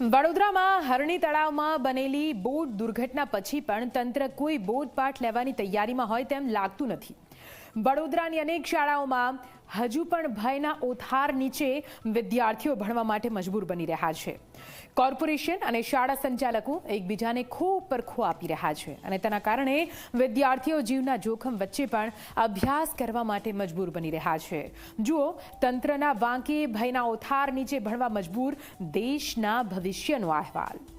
વડોદરામાં હરણી તળાવમાં બનેલી બોટ દુર્ઘટના પછી પણ તંત્ર કોઈ બોટપાઠ લેવાની તૈયારીમાં હોય તેમ લાગતું નથી. વડોદરાની અનેક શાળાઓમાં હજુ પણ ભયના ઓથાર નીચે વિદ્યાર્થીઓ ભણવા માટે મજબૂર બની રહ્યા છે. કોર્પોરેશન અને શાળા સંચાલકો એકબીજાને ખો પર ખો આપી રહ્યા છે અને તેના કારણે વિદ્યાર્થીઓ જીવના જોખમ વચ્ચે પણ અભ્યાસ કરવા માટે મજબૂર બની રહ્યા છે. જુઓ, તંત્રના વાંકે ભયના ઓથાર નીચે ભણવા મજબૂર દેશના ભવિષ્યનો અહેવાલ.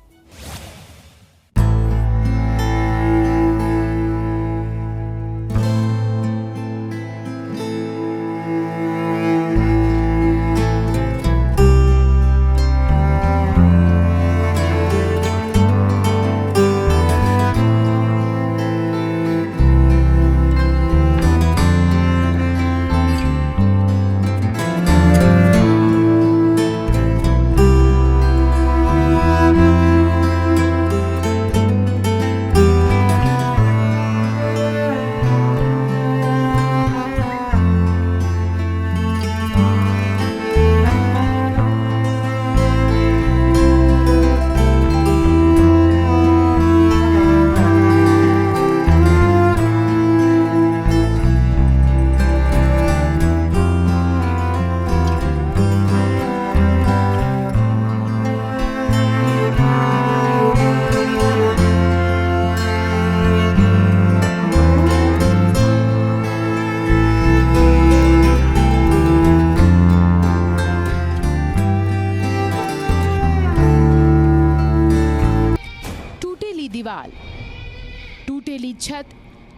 તૂટેલી છત,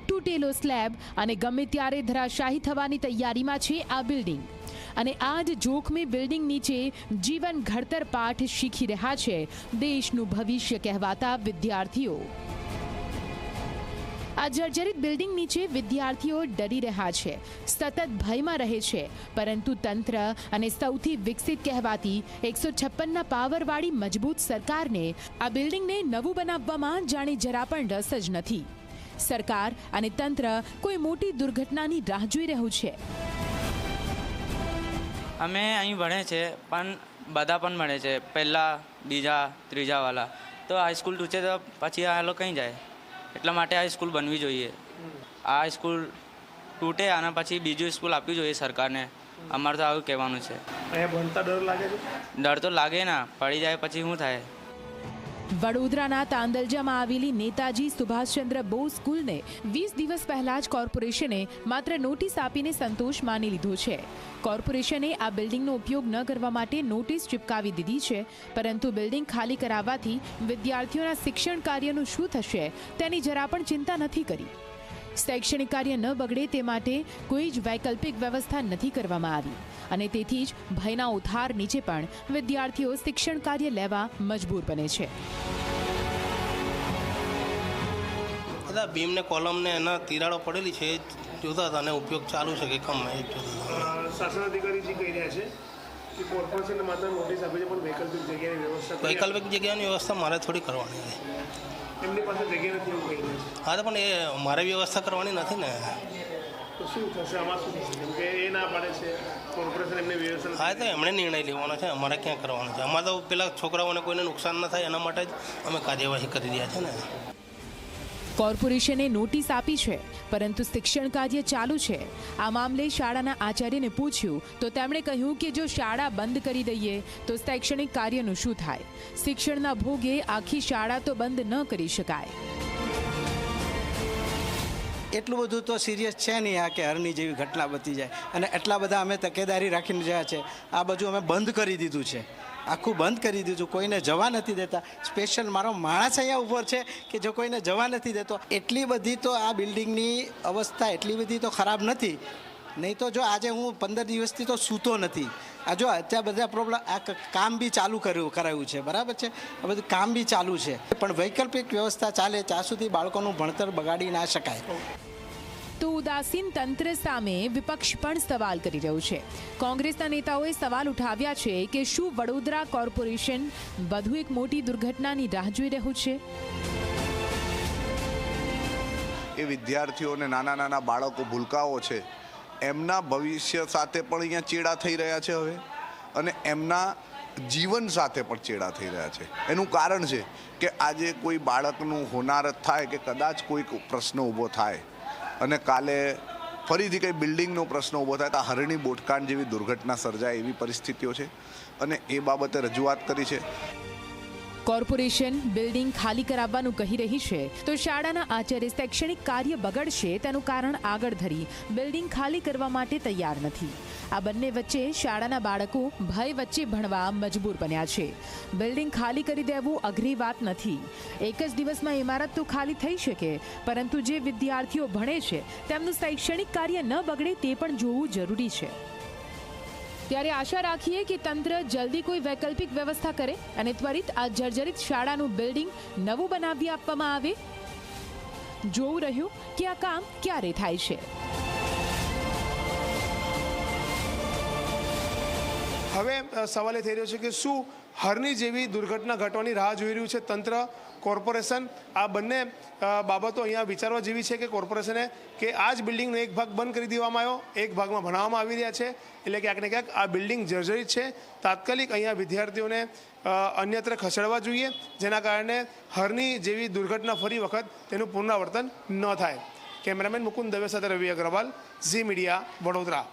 તૂટેલો સ્લેબ અને ગમે ત્યારે ધરાશાયી થવાની તૈયારીમાં છે આ બિલ્ડિંગ. અને આ જ જોખમી બિલ્ડિંગ નીચે જીવન ઘડતર પાઠ શીખી રહ્યા છે. દેશનું ભવિષ્ય કહેવાતા વિદ્યાર્થીઓ. આ જર્જરિત બિલ્ડિંગ નીચે વિદ્યાર્થીઓ ડરી રહ્યા છે. સતત ભયમાં રહે છે. પરંતુ તંત્ર અને સૌથી વિકસિત કહેવાતી એકસો છપ્પનના પાવરવાળી મજબૂત સરકારને આ બિલ્ડિંગને નવું બનાવવામાં જાણે જરા પણ રસ જ નથી. સરકાર અને તંત્ર કોઈ મોટી દુર્ઘટનાની રાહ જોઈ રહ્યું છે. અમે અહીં ભણે છે, પણ બધા પણ ભણે છે. પહેલાં, બીજા ત્રીજાવાળા તો હાઈસ્કૂલ ટૂચે તો પછી આ લોકો કંઈ જાય? એટલા માટે આ સ્કૂલ બનવી જોઈએ. આ સ્કૂલ તૂટે આના પછી બીજું સ્કૂલ આપવી જોઈએ સરકારને. અમારે તો આવું કહેવાનું છે. અહીંયા ભણતા ડર લાગે છે? ડર તો લાગે ના પડી જાય પછી શું થાય? વડોદરાના તાંદલજામાં આવેલી નેતાજી સુભાષચંદ્ર બોઝ સ્કૂલને વીસ દિવસ પહેલા જ કોર્પોરેશને માત્ર નોટિસ આપીને સંતોષ માની લીધો છે. કોર્પોરેશને આ બિલ્ડિંગનો ઉપયોગ ન કરવા માટે નોટિસ ચિપકાવી દીધી છે, પરંતુ બિલ્ડિંગ ખાલી કરાવવાથી વિદ્યાર્થીઓના શિક્ષણ કાર્યનું શું થશે તેની જરા પણ ચિંતા નથી કરી. શૈક્ષણિક કાર્ય ન બગડે તે માટે કોઈ જ વૈકલ્પિક વ્યવસ્થા નથી કરવામાં આવી. અને તેથી જ ભયના ઉથાર નીચે પણ વિદ્યાર્થીઓ શિક્ષણ કાર્ય લેવા મજબૂર બને છે. બધા બીમ કોલમને એના તિરાડો પડેલી છે જોતા હતા અને ઉપયોગ ચાલુ છે કે કમ શાસન અધિકારીજી કહી રહ્યા છે કે કોર્પોરેશનને માત્ર નોટિસ આપી છે પણ વૈકલ્પિક જગ્યાની વ્યવસ્થા વૈકલ્પિક જગ્યાની વ્યવસ્થા મારે થોડી કરવાની છે. એમની પાસે જગ્યા નથી એવું કહી હા તો પણ એ મારે વ્યવસ્થા કરવાની નથી ને. તો શું થશે? આમાં શું થશે? કેમ કે એ ના પાડે છે. કોર્પોરેશન એમને વ્યવસ્થા હા તો એમણે નિર્ણય લેવાનો છે. અમારે ક્યાં કરવાનો છે? અમારે તો પેલા છોકરાઓને કોઈને નુકસાન ન થાય એના માટે જ અમે કાર્યવાહી કરી રહ્યા છે ને. કોર્પોરેશને નોટિસ આપી છે, પરંતુ શિક્ષણ કાર્ય ચાલુ છે. આ મામલે શાળાના આચાર્યને પૂછ્યું, તો તેમણે કહ્યું કે જો શાળા બંધ કરી દઈએ, તો શૈક્ષણિક કાર્યનું શું થાય? શિક્ષણના ભોગે આખી શાળા તો બંધ ન કરી શકાય. એટલું બધું તો સિરિયસ છે નહીં આ કે હરની જેવી ઘટના બતી જાય. અને એટલા બધા અમે તકેદારી રાખીને રહ્યા છે. આ બધું અમે બંધ કરી દીધું છે. આખું બંધ કરી દીધું. કોઈને જવા નથી દેતા સ્પેશિયલ મારો માણસ અહીંયા ઊભો છે કે જો કોઈને જવા નથી દેતો, એટલી બધી તો આ બિલ્ડિંગની અવસ્થા એટલી બધી તો ખરાબ નથી. નહીં તો જો આજે હું પંદર દિવસથી તો સૂતો નથી. આ જો અત્યારે બધા પ્રોબ્લેમ આ કામ બી ચાલુ કર્યું, કરાયું છે. બરાબર છે? આ બધું કામ બી ચાલુ છે. પણ વૈકલ્પિક વ્યવસ્થા ચાલે, ત્યાં સુધી બાળકોનું ભણતર બગાડી ના શકાય. તો ઉદાસીન તંત્ર સામે વિપક્ષ પણ સવાલ કરી રહ્યું છે. કોંગ્રેસના નેતાઓએ સવાલ ઉઠાવ્યા છે કે શું વડોદરા કોર્પોરેશન વધુ એક મોટી દુર્ઘટનાની રાહ જોઈ રહ્યું છે? એ વિદ્યાર્થીઓને નાના નાના બાળકો ભૂલકાઓ છે. એમના ભવિષ્ય સાથે પણ અહીંયા ચેડા થઈ રહ્યા છે હવે. અને એમના જીવન સાથે પણ ચેડા થઈ રહ્યા છે. એનું કારણ છે કે આજે કોઈ બાળકનું હોનારત થાય કે કદાચ કોઈક પ્રશ્ન ઊભો થાય. અને કાલે ફરીથી કંઈ બિલ્ડિંગનો પ્રશ્ન ઊભો થાય તો હરણી બોટકાંડ જેવી દુર્ઘટના સર્જાય એવી પરિસ્થિતિઓ છે. અને એ બાબતે રજૂઆત કરી છે. કોર્પોરેશન બિલ્ડિંગ ખાલી કરાવવાનું કહી રહી છે. તો શાળાના આચાર્ય શૈક્ષણિક કાર્ય બગડશે તેનું કારણ આગળ ધરી બિલ્ડિંગ ખાલી કરવા માટે તૈયાર નથી. આ બંને વચ્ચે શાળાના બાળકો ભય વચ્ચે ભણવા મજબૂર બન્યા છે. બિલ્ડિંગ ખાલી કરી દેવું અઘરી વાત નથી. એક જ દિવસમાં ઇમારત તો ખાલી થઈ શકે, પરંતુ જે વિદ્યાર્થીઓ ભણે છે તેમનું શૈક્ષણિક કાર્ય ન બગડે તે પણ જોવું જરૂરી છે. ત્યારે આશા રાખીએ કે તંત્ર જલ્દી કોઈ વૈકલ્પિક વ્યવસ્થા કરે અને ત્વરિત આ જર્જરિત શાળાનું બિલ્ડિંગ નવું બનાવી આપવામાં આવે. જોવું રહ્યું કે આ કામ ક્યારે થાય છે. હવે સવાલ એ થઈ રહ્યો છે કે શું હરની જેવી દુર્ઘટના ઘટવાની રાહ જોઈ રહ્યું છે તંત્ર? કોર્પોરેશન, આ બંને બાબતો અહીંયા વિચારવા જેવી છે કે કોર્પોરેશને કે આ જ બિલ્ડિંગનો એક ભાગ બંધ કરી દેવામાં આવ્યો, એક ભાગમાં ભણાવવામાં આવી રહ્યા છે. એટલે ક્યાંક ને ક્યાંક આ બિલ્ડિંગ જર્જરિત છે. તાત્કાલિક અહીંયા વિદ્યાર્થીઓને અન્યત્ર ખસેડવા જોઈએ, જેના કારણે હરની જેવી દુર્ઘટના ફરી વખત તેનું પુનરાવર્તન ન થાય. કેમેરામેન મુકુંદ દવે સાથે રવિ અગ્રવાલ, ઝી મીડિયા વડોદરા.